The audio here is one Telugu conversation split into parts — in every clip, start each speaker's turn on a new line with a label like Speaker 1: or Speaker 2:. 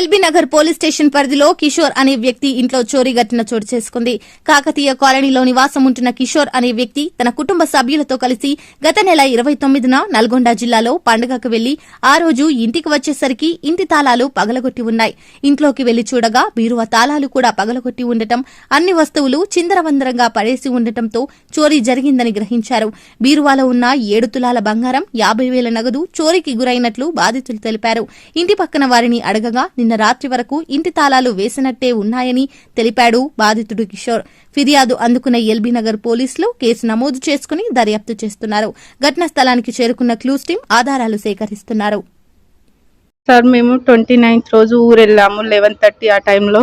Speaker 1: ఎల్బీ నగర్ పోలీస్ స్టేషన్ పరిధిలో కిషోర్ అనే వ్యక్తి ఇంట్లో చోరీ ఘటన చోటు చేసుకుంది. కాకతీయ కాలనీలో నివాసం ఉంటున్న కిషోర్ అనే వ్యక్తి తన కుటుంబ సభ్యులతో కలిసి గత నెల ఇరవై తొమ్మిదిన నల్గొండ జిల్లాలో పండుగకు వెళ్ళి ఆ రోజు ఇంటికి వచ్చేసరికి ఇంటి తాళాలు పగలగొట్టి ఉన్నాయి. ఇంట్లోకి వెళ్ళి చూడగా బీరువా తాళాలు కూడా పగలగొట్టి ఉండటం అన్ని వస్తువులు చిందరవందరంగా పడేసి ఉండటంతో చోరీ జరిగిందని గ్రహించారు. బీరువాలో ఉన్న ఏడు తులాల బంగారం యాభై వేల నగదు చోరీకి గురైనట్లు బాధితులు తెలిపారు. ఇంటి పక్కన వారిని అడగగా నిన్న రాత్రి వరకు ఇంటి తాళాలు వేసినట్టే ఉన్నాయని తెలిపాడు బాధితుడు కిషోర్. ఫిర్యాదు అందుకున్న ఎల్బీ నగర్ పోలీసులు కేసు నమోదు చేసుకుని దర్యాప్తు చేస్తున్నారు. ఘటనా స్థలానికి చేరుకున్న క్లూస్ టీం ఆధారాలు సేకరిస్తున్నారు.
Speaker 2: సార్ మేము ట్వంటీ నైన్త్ రోజు ఊరు వెళ్ళాము లెవెన్ థర్టీ ఆ టైంలో.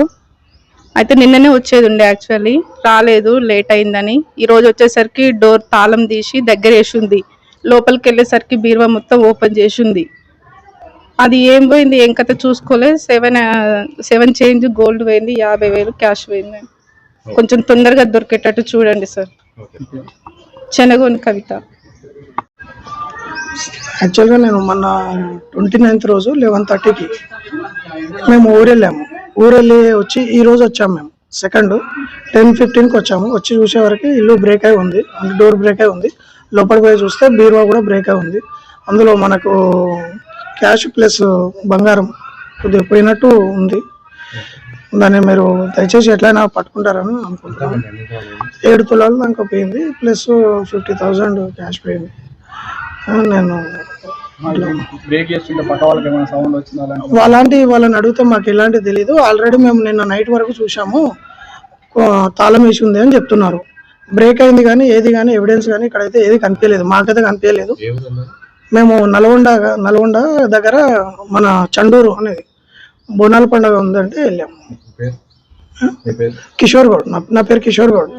Speaker 2: అయితే నిన్ననే వచ్చేది ఉండే యాక్చువల్లీ. రాలేదు లేట్ అయిందని. ఈరోజు వచ్చేసరికి డోర్ తాళం తీసి దగ్గర వేసింది లోపలికి వెళ్ళేసరికి బీరువా మొత్తం ఓపెన్ చేసి ఉంది. అది ఏం పోయింది ఏం కథ చూసుకోలే. సెవెన్ సెవెన్ చేంజ్ గోల్డ్ పోయింది యాభై వేలు క్యాష్ పోయింది. కొంచెం తొందరగా దొరికేటట్టు చూడండి సార్. చెనగోని కవిత.
Speaker 3: యాక్చువల్గా నేను మొన్న ట్వంటీ నైన్త్ రోజు లెవెన్ థర్టీకి మేము ఊరు వెళ్ళాము ఊరు వెళ్ళి వచ్చి ఈ రోజు వచ్చాము మేము. సెకండ్ టెన్ ఫిఫ్టీన్కి వచ్చాము. వచ్చి చూసే వరకు ఇల్లు బ్రేక్ అయి ఉంది. అంటే డోర్ బ్రేక్ అయి ఉంది. లోపలికి పోయి చూస్తే బీరువా కూడా బ్రేక్ అయి ఉంది. అందులో మనకు క్యాష్ ప్లస్ బంగారం కొద్దిగా పోయినట్టు ఉంది. దాన్ని మీరు దయచేసి ఎట్లయినా పట్టుకుంటారని అనుకుంటున్నాను. ఏడు తులాలు దానికి పోయింది ప్లస్ ఫిఫ్టీ థౌజండ్ క్యాష్ పోయింది. నేను
Speaker 4: అలాంటి
Speaker 3: వాళ్ళని అడిగితే మాకు ఎలాంటి తెలియదు ఆల్రెడీ మేము నిన్న నైట్ వరకు చూసాము తాళం వేసి ఉంది అని చెప్తున్నారు. బ్రేక్ అయింది కానీ ఏది కానీ ఎవిడెన్స్ కానీ ఇక్కడైతే ఏది కనిపించలేదు. మాకైతే కనిపించలేదు. మేము నల్గొండ నల్గొండ దగ్గర మన చండూరు అనేది బోనాల పండుగ ఉందంటే వెళ్ళాము. కిషోర్ గౌడ్. నా నా పేరు కిషోర్ గౌడ్.